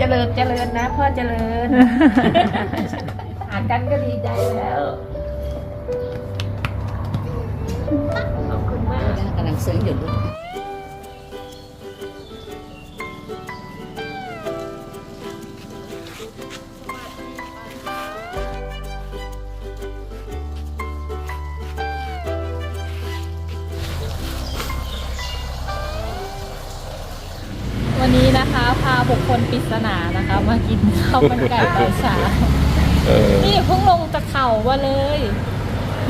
เจริญเจริญนะพ่อเจริญ หากันก็ดีใจแล้ว ขอบคุณมากกำลังซึ้งอยู่ลูก นนี้นะคะ พาบุคคลปริศนานะคะ มากินข้าวมันไก่ตอนเช้าเออนี่เพิ่งลงจากเขามาเลย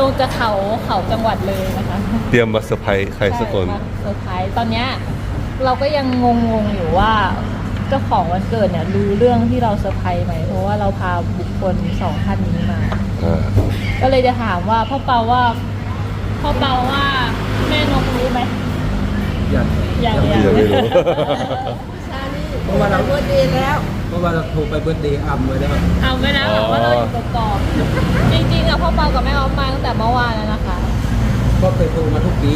ลงจากเขาเขาจังหวัดเลยนะคะเตรียมมาเซอร์ไพรส์ใครสักคนใช่มาเซอร์ไพรส์ตอนเนี้ยเราก็ยังงงๆอยู่ว่าเจ้าของวันเกิดเนี่ยรู้เรื่องที่เราเซอร์ไพรส์ไหมเพราะว่าเราพาบุคคลสองท่านนี้มา อ่าก็เลยจะถามว่าพ่อเปาว่าพ่อเปาว่าแม่นกรู้ไหมยัง ยังพี่ยังไม่รู้ เพราะว่าเราเบิร์ดดีแล้วเพราะว่าเราโทรไปเบิร์ดเดย์อัมไว้แล้วเอาไม่นะแบบว่าเราอยู่กอกๆจริงๆอะพ่อเปากับแม่ออฟมาตั้งแต่เมื่อวานแล้วนะคะ ก็เคยโทรมาทุกปี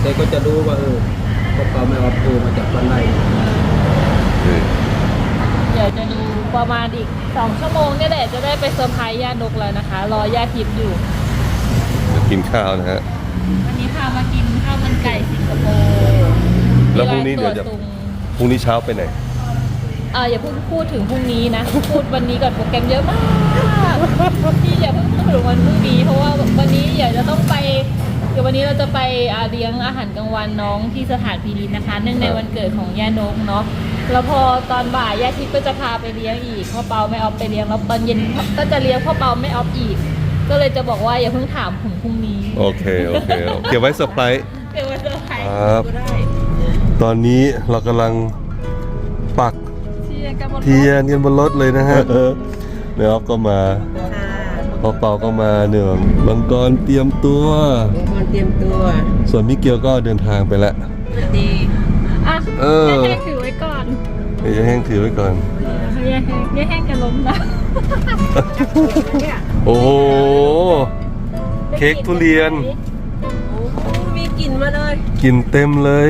แต่ก็จะรู้ว่าเออพวกเราไม่เอาโทรมาจากวันไหนเดี๋ยวจะดูประมาณอีกสองชั่วโมงเนี่ยแหละจะได้ไปเซอร์ไพรส์ย่านกแล้วนะคะ รอย่าทิพย์อยู่จะกินข้าวนะฮะ วันนี้พามากินข้าวมันไก่สิงคโปร์แล้วพรุ่งนี้เดี๋ยวจะมีร้านตัวตุงพรุ่งนี้เช้าไปไหน เอออย่าเพิ่งพูดถึงพรุ่งนี้นะ พูดวันนี้ก่อนโปรแกรมเยอะมากพี่อย่าเพิ่งพูดถึงวันพรุ่งนี้ เพราะว่าวันนี้เดี๋ยวจะต้องไปเดี๋ยววันนี้เราจะไปอ่าเลี้ยงอาหารกลางวันน้องที่สถานพินิจนะคะ เนื่องในวันเกิดของย่านกเนาะแล้วพอตอนบ่ายย่าทิพย์ก็จะพาไปเลี้ยงอีกพ่อเปาไม่ออฟไปเลี้ยงแล้วตอนเย็นก็จะเลี้ยงพ่อเปาไม่ออฟอีก ก็เลยจะบอกว่าอย่าเพิ่งถามถึงพรุ่งนี้ โอเคโอเคเก็บไว้เซอร์ไพรส์เดี๋ยววันเซอร์ไพรคส์รับตอนนี้เรากำลังปัก เชียร์กันบนรถเทียนกันบนรถเลยนะฮะเนื้อออฟก็มาพอเปาก็มาเนืองบังกรเตรียมตัวมันเตรียมตัว ส่วนมิเกลก็เดินทางไปแล้วดีอะเออแห้งถือไว้ก่อนเดี๋ยวแห้งถือไว้ก่อนแย่แห้งแย่แห้งกันล้มนะโอ้โหเค้กทุเรียนมีกลิ่นมาเลยกินเต็มเลย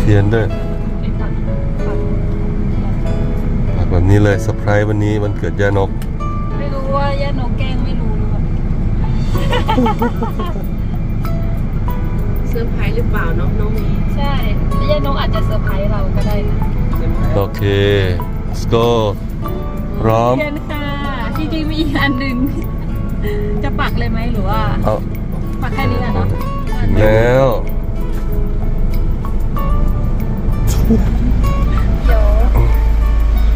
เทียนด้วย แบบนี้เลยเซอร์ไพรส์วันนี้วันเกิดย่านก ไม่รู้ว่าย่านกแกล้งไม่รู้หรือเปล่าเซอร์ไพรส์หรือเปล่าน้องน้องมีใช่ย่านกอาจจะเซอร์ไพรส์เราก็ได้นะโอเค let's go พร้อมเทียนค่ะจริงๆมีอีกอันหนึ่งจะปักเลยไหมหรือว่า เอาปักแค่นี้อะเนาะถึงแล้วเดี๋ยว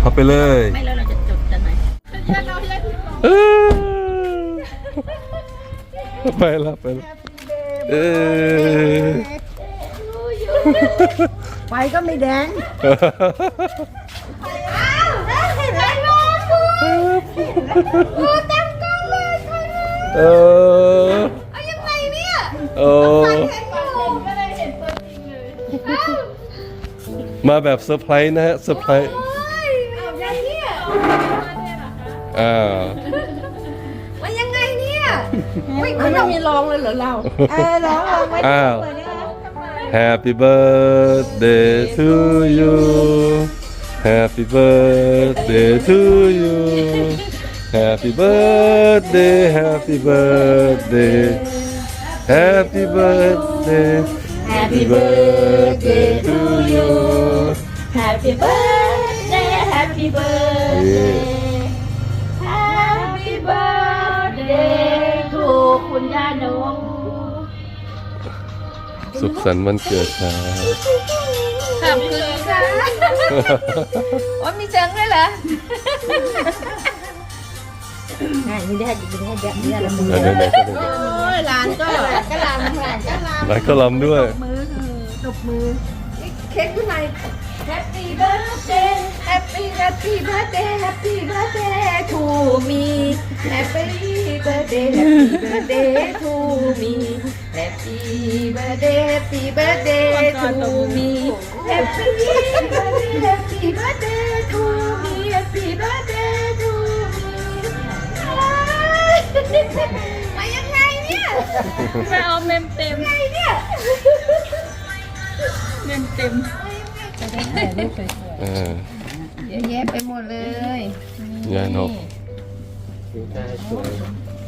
เอาไปเลยไม่แล้วเราจะจดกันไหนย่านกย่าทิพย์บอกเออไปแล้วไปแล้วเออไฟก็ไม่แดงเออเอายังไงเนี่ยโอ้มาแบบเซอร์ไพรส์นะฮะเซอร์ไพรส์ อ้าว มันยังไงเนี่ย ไม่ไม่มีรองเลยเหรอเรา เออรองไว้ อ้าว Happy birthday to you Happy birthday to you Happy birthday Happy birthday Happy birthday Happy birthday to you Happy birthday Happy birthday คุณย่านกสุขสันต์วันเกิดครับขอบคุณค่ะว่ามีเจิงด้วยเหรอนี่ได้ยินได้ยันได้ละมือเดี๋ยวไหนก็ได้โอ้ยหลานก็ก็ลำค่ะก็ลไหนก็ลำด้วยำตบมือเค้กข้างใน Happy birthday Happy Happy birthday Happy birthday to me Happy birthday Happy birthday to me Happy birthday Happy birthday to me Happy birthday Happy birthday to me Happy birthday to me มายังไงเนี่ยไปเอาเมมเต็ม ไงเนี่ย เมมเต็มเออเยอะแยะไปหมดเลยงานนกดูได้สวย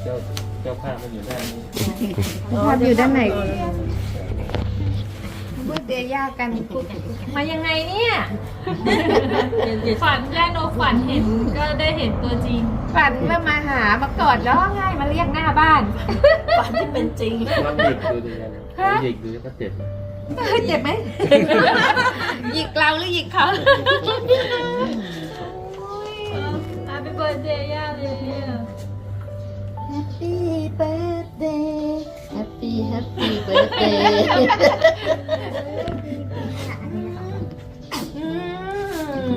เจ้าเจ้าภาพมันอยู่ด้านนี้ภาพอยู่ด้านไหนเมื่อเดย่ากันมายังไงเนี่ยฝันย่าโนฝันเห็นก็ได้เห็นตัวจริง ฝันว่ามาหามากอดร้องไห้มาเรียกหน้าบ้าน ฝันที่เป็นจริงว่าหยิกดูดีกันหยิกดูก็เจ็บ เจ็บไหมหยิกเราหรือหยิกเขา Happy birthday ย่าเลยเนี่ย Happy birthday Happy Happy birthday อื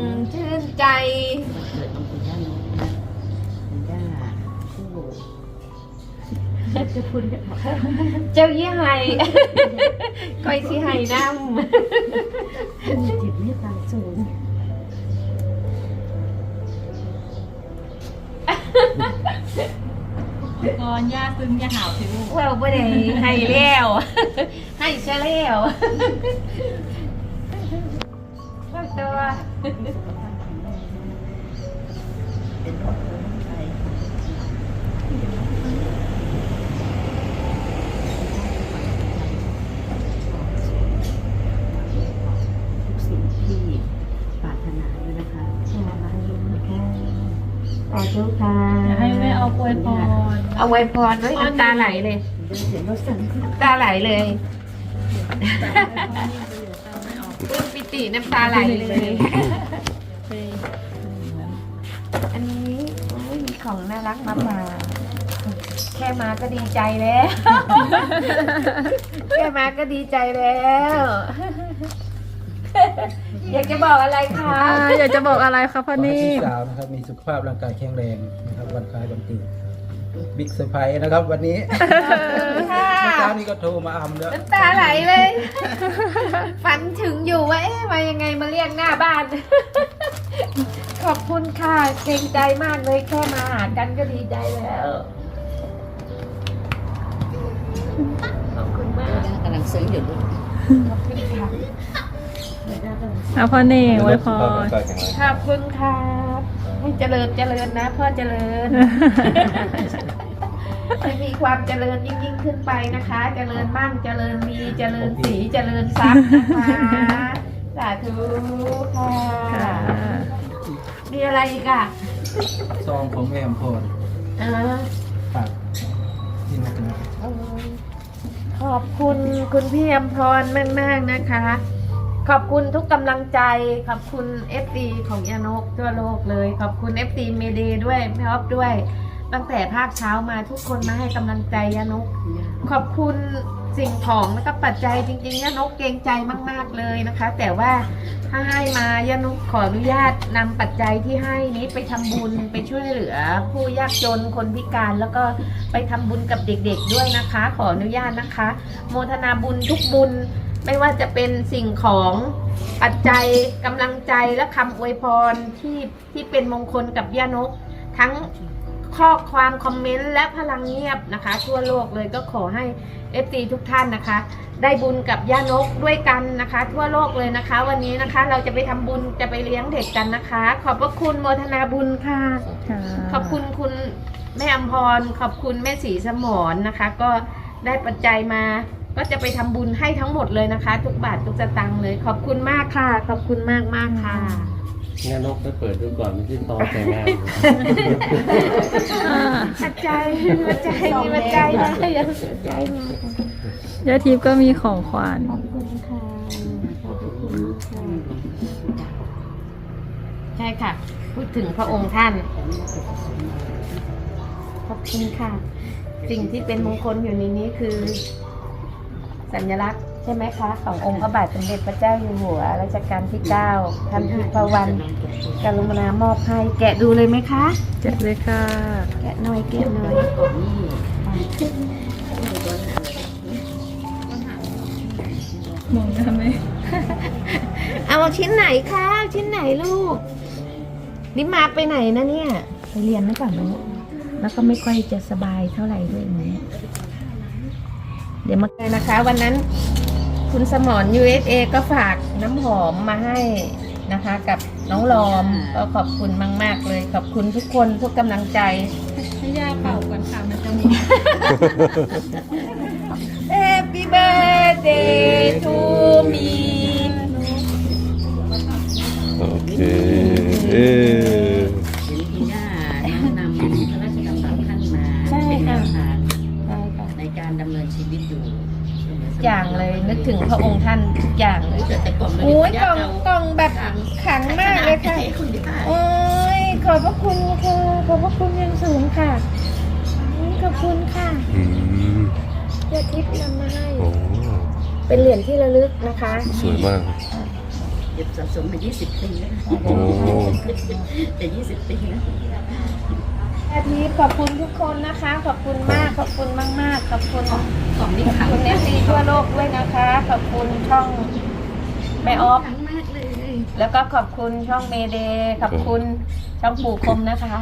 มชื่นใจ เจ้ายี่ไห้คอยสิไห้น้ำจิตเมตตาสูงก่อนย่าซึ้งอย่าหาวสิลูกว่าบ่ได้ให้แล้วให้ซะแล้วว่าตัวทุกสิ่งที่ปรารถนาเลยนะคะมาลุ้นแค่ ขอทุกค่ะ อยากให้แม่เอาอวยพร เอาไว้พรด้วยน้ำตาไหลเลยเดินเสียงรถสั่นขึ้นน้ำตาไหลเลยปลื้มปิติน้ำตาไหลเลย อันนี้โอ้ยมีของน่ารักมาฝากแค่มาก็ดีใจแล้ว แค่มาก็ดีใจแล้ว อยากจะบอกอะไรคะอยากจะบอกอะไรคะพ่อขอให้นี่ พี่สาวนะครับมีสุขภาพร่างกายแข็งแรงนะครับวันคล้ายวันเกิด บิ๊กเซอร์ไพรส์นะครับ วันนี้ค่ะเมื่อเช้านี้ก็โทรมาอำแล้วน้ำตาไหลเลย ฝันถึงอยู่ว่าเอ๊ะมายังไงมาเรียกหน้าบ้าน ขอบคุณค่ะเกรงใจมากเลยแค่มาหากันก็ดีใจแล้ว ขอบคุณมากกำลังซึ้งอยู่ลูกขอบคุณค่ะเอาพ่อนี่อวยพรขอบคุณครับ เจริญเจริญนะพ่อเจริญให้มีความเจริญยิ่งยิ่งขึ้นไปนะคะ เจริญมั่งเจริญมีเจริญสีเจริญทรัพย์นะคะสาธุค่ะมีอะไรอีกอะซองของแม่อมพรอ่าฝากที่นักนะขอบคุณคุณพี่อมพรมาก ๆ นะคะ ขอบคุณทุกกำลังใจ ขอบคุณ f อของยานกทั่วโลกเลย ขอบคุณ f อเมเดด้วยแม่ออฟด้วย ตั้งแต่ภาคเช้ามาทุกคนมาให้กำลังใจยานก ขอบคุณสิ่งของแล้วก็ปัจจัยจริงๆยานกเกรงใจมาก ๆเลยนะคะ แต่ว่าถ้าให้มายานกขออนุญาตนำปัจจัยที่ให้นี้ไปทำบุญไปช่วยเหลือ ผู้ยากจนคนพิการแล้วก็ไปทำบุญกับเด็กๆด้วยนะคะ ขออนุญาตนะคะ โมทนาบุญทุกบุญ ไม่ว่าจะเป็นสิ่งของปัจจัยกำลังใจและคำอวยพรที่ที่เป็นมงคลกับย่านก ทั้งข้อความคอมเมนต์และพลังเงียบนะคะ ทั่วโลกเลยก็ขอให้ f อทุกท่านนะคะ ได้บุญกับย่านกด้วยกันนะคะ ทั่วโลกเลยนะคะ วันนี้นะคะเราจะไปทำบุญจะไปเลี้ยงเด็กกันนะคะ ขอบพระคุณโมทนาบุญค่ะขอบคุณคุณแม่อมพร ขอบคุณแม่สีสมรนะคะ ก็ได้ปัจจัยมา ก็จะไปทำบุญให้ทั้งหมดเลยนะคะ ทุกบาททุกสตางค์เลย ขอบคุณมากค่ะ ขอบคุณมากมากๆค่ะงานนกไปเปิดดูก่อนไม่ใช่ซองแต่งงานปัจจัยปัจจัยมีปัจจัยนะปัจจัยมาย่าทิพย์ก็มีของขวัญขอบคุณค่ะขอบคุณค่ะใช่ค่ะ พูดถึงพระองค์ท่าน ขอบคุณค่ะ สิ่งที่เป็นมงคลอยู่ในนี้คือ สัญลักษณ์ใช่ไหมคะขององค์พระบาทสมเด็จพระเจ้าอยู่หัวรัชกาลที่9ท่านทิพวรรณกรุณามอบให้แกะดูเลยไหมคะเจ็ดเลยค่ะ แกะหน่อยแกะหน่อยมองได้ไหมเอาชิ้นไหนคะเอาชิ้นไหนลูกนี่มาไปไหนนะเนี่ย ไปเรียนหรือเปล่าลูกแล้วก็ไม่ค่อยจะสบายเท่าไหร่ด้วยไหม เดี๋ยวมาเลยนะคะ วันนั้นคุณสมร USA ก็ฝากน้ำหอมมาให้นะคะ กับน้องลอมก็ขอบคุณมาก ๆ เลย ขอบคุณทุกคนทุกกำลังใจ ให้ย่าเป่าก่อนค่ะมันจะมี Happy birthday to me โอเคเอ๊ะ ระองค์ท่านทุกอย่างเลยแต่ก่อนไม่โอ้ยได้กล่องกล่องแบบขังมากเลยค่ะคุณย่าโอ้ยขอบพระคุณค่ะขอบพระคุณอยังสูงค่ะอืมขอบคุณค่ะอืมเพื่อทิพย์นำมาให้โอ้เป็นเหรียญที่ระลึกนะคะ สวยมาก เก็บสะสมมา 20 ปีแล้วโอ้แต่20 ปีแล้ว อาทิขอบคุณทุกคนนะคะ ขอบคุณมาก ขอบคุณมากมากขอบคุณขอบคุณเอฟซีทั่วโลกด้วยนะคะ ขอบคุณช่องแม่ออฟแล้วก็ขอบคุณช่องเมเดย์ขอบคุณ ช่องปู่คมนะคะ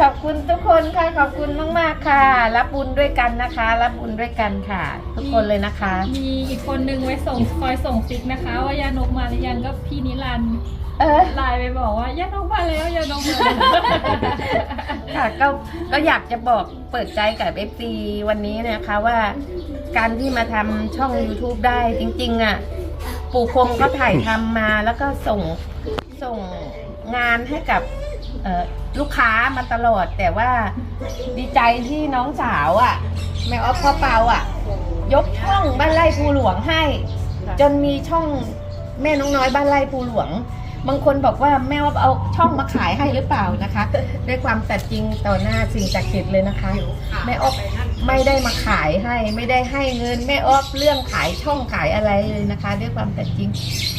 ขอบคุณทุกคนค่ะ ขอบคุณมากๆค่ะ รับบุญด้วยกันนะคะ รับบุญด้วยกันค่ะ ทุกคนเลยนะคะ มีอีกคนนึงไว้ส่งคอยส่งซิกนะคะ ว่ายานกมาหรือยังก็พี่นิรันดร์เออ ไลน์ไปบอกว่ายานกมาแล้วยานกมาแล้วค่ะก็ก็อยากจะบอกเปิดใจกับเอฟซีวันนี้นะคะว่า การที่มาทำช่อง YouTube ได้จริง ๆ อะ ปู่คมก็ถ่ายทำมาแล้วก็ส่งส่ง งานให้กับลูกค้ามาตลอด แต่ว่าดีใจที่น้องสาวอะแม่ออฟพ่อเปาอะ ยกช่องบ้านไร่ภูหลวงให้ จนมีช่องแม่น้องน้อยบ้านไร่ภูหลวง บางคนบอกว่าแม่ว่าเอาช่องมาขายให้หรือเปล่านะคะ ด้วยความแต่จริงต่อหน้าสิ่งศักดิ์สิทธิ์เลยนะคะ แม่ออฟ ไม่ได้มาขายให้ ไม่ได้ให้เงินแม่ออฟเรื่องขายช่องขายอะไรเลยนะคะด้วยความแต่จริง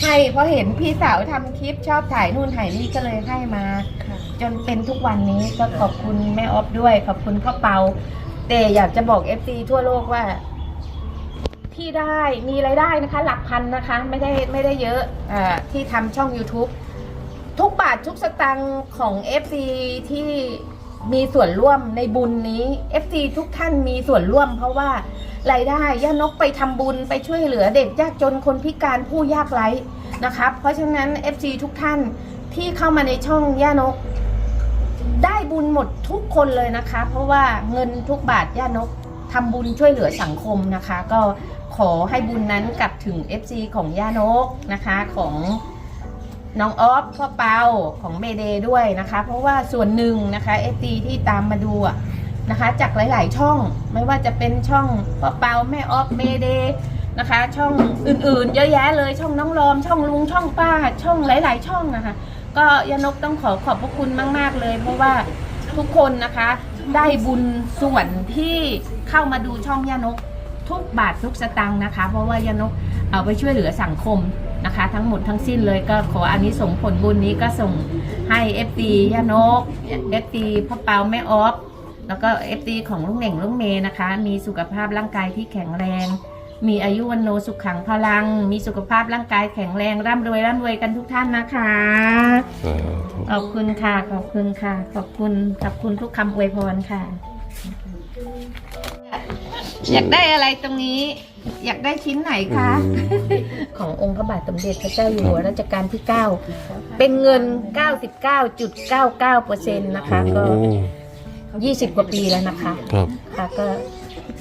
ให้เพราะเห็นพี่สาวทำคลิปชอบถ่ายนู่นถ่ายนี่ก็เลยให้มา จนเป็นทุกวันนี้ก็ขอบคุณแม่ออฟด้วย ขอบคุณพ่อเปาแต่อยากจะบอกเอฟซีทั่วโลกว่า ที่ได้มีรายได้นะคะ หลักพันนะคะ ไม่ได้ไม่ได้เยอะอ่าที่ทำช่อง YouTube ทุกบาททุกสตังค์ของ FC ที่ มีส่วนร่วมในบุญนี้ FC ทุกท่านมีส่วนร่วม เพราะว่ารายได้ย่านกไปทำบุญไปช่วยเหลือเด็กยากจนคนพิการผู้ยากไร้นะครับ เพราะฉะนั้น FC ทุกท่านที่เข้ามาในช่องย่านก ได้บุญหมดทุกคนเลยนะคะ เพราะว่าเงินทุกบาทย่านกทำบุญช่วยเหลือสังคมนะคะ ก็ขอให้บุญนั้นกลับถึง FC ของย่านกนะคะของ น้องออฟพ่อเปาของเมเดด้วยนะคะ เพราะว่าส่วนหนึ่งนะคะ FC ที่ตามมาดูอะนะคะ จากหลาย ๆ ช่องไม่ว่าจะเป็นช่องพ่อเปาแม่ออฟเมเดย์นะคะ ช่องอื่น ๆ เยอะแยะเลยช่องน้องรอม ช่องลุงช่องป้า ช่องหลาย ๆ ช่องนะคะ ก็ยานกต้องขอขอบพระคุณมาก ๆ เลย เพราะว่าทุกคนนะคะได้บุญส่วนที่เข้ามาดูช่องยานกทุกบาททุกสตังค์นะคะ เพราะว่ายานกเอาไปช่วยเหลือสังคม นะคะ ทั้งหมดทั้งสิ้นเลยก็ขออานิสงส์ผลบุญนี้ก็ส่งให้เอฟตียานกเอฟตีพ่อเปาแม่ออฟแล้วก็เอฟตีของลุงเหน่งลุงเมย์นะคะ มีสุขภาพร่างกายที่แข็งแรง มีอายุวันโนสุขขังพลัง มีสุขภาพร่างกายแข็งแรงร่ำรวยร่ำรวยกันทุกท่านนะคะสาธุขอบคุณค่ะ ขอบคุณค่ะ ขอบคุณขอบคุณทุกคำอวยพรค่ะ อยากได้อะไรตรงนี้ อยากได้ชิ้นไหนคะ ขององค์พระบาทสมเด็จพระเจ้าอยู่หัวรัชกาลที่ 9 เป็นเงิน 99.99%นะคะก็ โอ้20 กว่าปีแล้วนะคะ ครับ ค่ะก็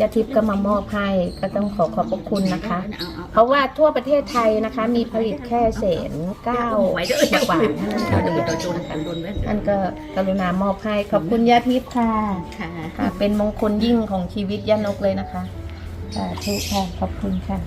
ยาทิพย์ก็มามอบให้ก็ต้องขอขอบพระคุณนะคะ เพราะว่าทั่วประเทศไทยนะคะ มีผลิตแค่เศษเก้ากว่าเท่านั้นค่ะค่ะโดนโดนโดนเว้นท่านก็กรุณามอบให้ขอบคุณยาทิพย์ค่ะค่ะค่ะเป็นมงคลยิ่งของชีวิตย่านกเลยนะคะ สาธุค่ะขอบคุณค่ะ